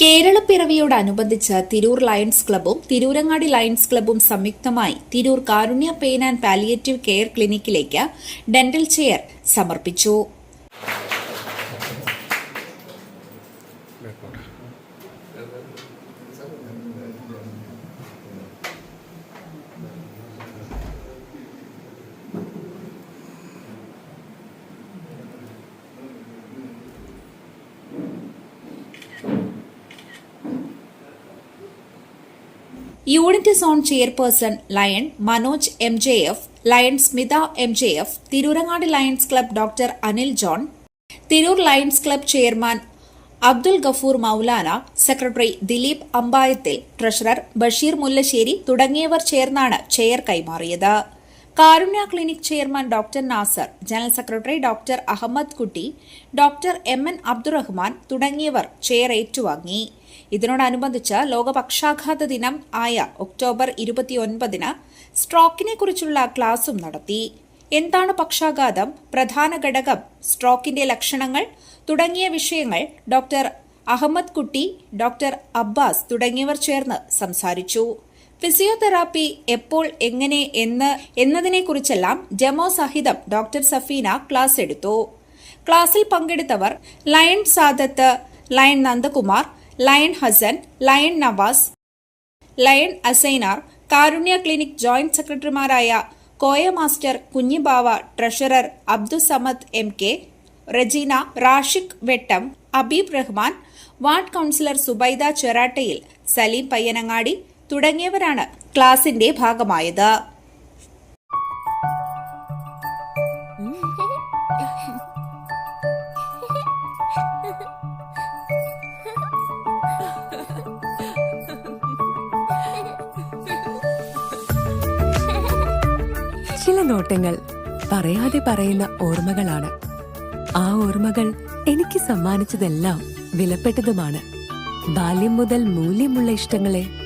കേരളപ്പിറവിയോടനുബന്ധിച്ച് Tirur lions ക്ലബ്ബും Tirurangadi lions ക്ലബ്ബും സംയുക്തമായി Tirur Karunya pain and palliative care ക്ലിനിക്കിലേക്ക് ഡെന്റൽ ചെയർ സമർപ്പിച്ചു. Unit zone chairperson lion Manoj M J F lion Smitha M J F Tirurangadi Lions club doctor Anil John Tirur Lions club chairman Abdul Gafoor Maulana secretary Dileep Ambayathil treasurer Basheer Mullassery തുടങ്ങിയവർ ചേർന്നാണ് chair കൈമാറിയത്. Karunya clinic chairman doctor Nasar general secretary doctor Ahammed Kutty doctor M N Abdurahman തുടങ്ങിയവർ chair ഏറ്റുവാങ്ങി. ഇതിനോടനുബന്ധിച്ച് ലോകപക്ഷാഘാത ദിനം ആയ October ഇരുപത്തിയൊൻപതിന് സ്ട്രോക്കിനെ കുറിച്ചുള്ള ക്ലാസും നടത്തി. എന്താണ് പക്ഷാഘാതം? പ്രധാന ഘടകം സ്ട്രോക്കിന്റെ ലക്ഷണങ്ങൾ തുടങ്ങിയ വിഷയങ്ങൾ doctor Ahammed Kutty doctor Abbas തുടങ്ങിയവർ ചേർന്ന് സംസാരിച്ചു. ഫിസിയോതെറാപ്പി എപ്പോൾ എങ്ങനെ എന്ന് എന്നതിനെക്കുറിച്ചെല്ലാം ജമോ സഹിതം ഡോക്ടർ സഫീന ക്ലാസ് എടുത്തു. ക്ലാസ്സിൽ പങ്കെടുത്തവർ lion Sadath lion Nandakumar lion Hasan lion Navas lion Asainar Karunya clinic joint സെക്രട്ടറിമാരായ Koya master Kunhibava treasurer Abdul Samad M K Rajeena Rashiq Vettam Abeeb Rahman ward councillor Subaida Cherattayil Saleem Payyanangadi തുടങ്ങിയവരാണ് ക്ലാസിന്റെ ഭാഗമായത്. ചില നോട്ടങ്ങൾ പറയാതെ പറയുന്ന ഓർമ്മകളാണ്. ആ ഓർമ്മകൾ എനിക്ക് സമ്മാനിച്ചതെല്ലാം വിലപ്പെട്ടതുമാണ്. ബാല്യം മുതൽ മൂല്യമുള്ള ഇഷ്ടങ്ങളെ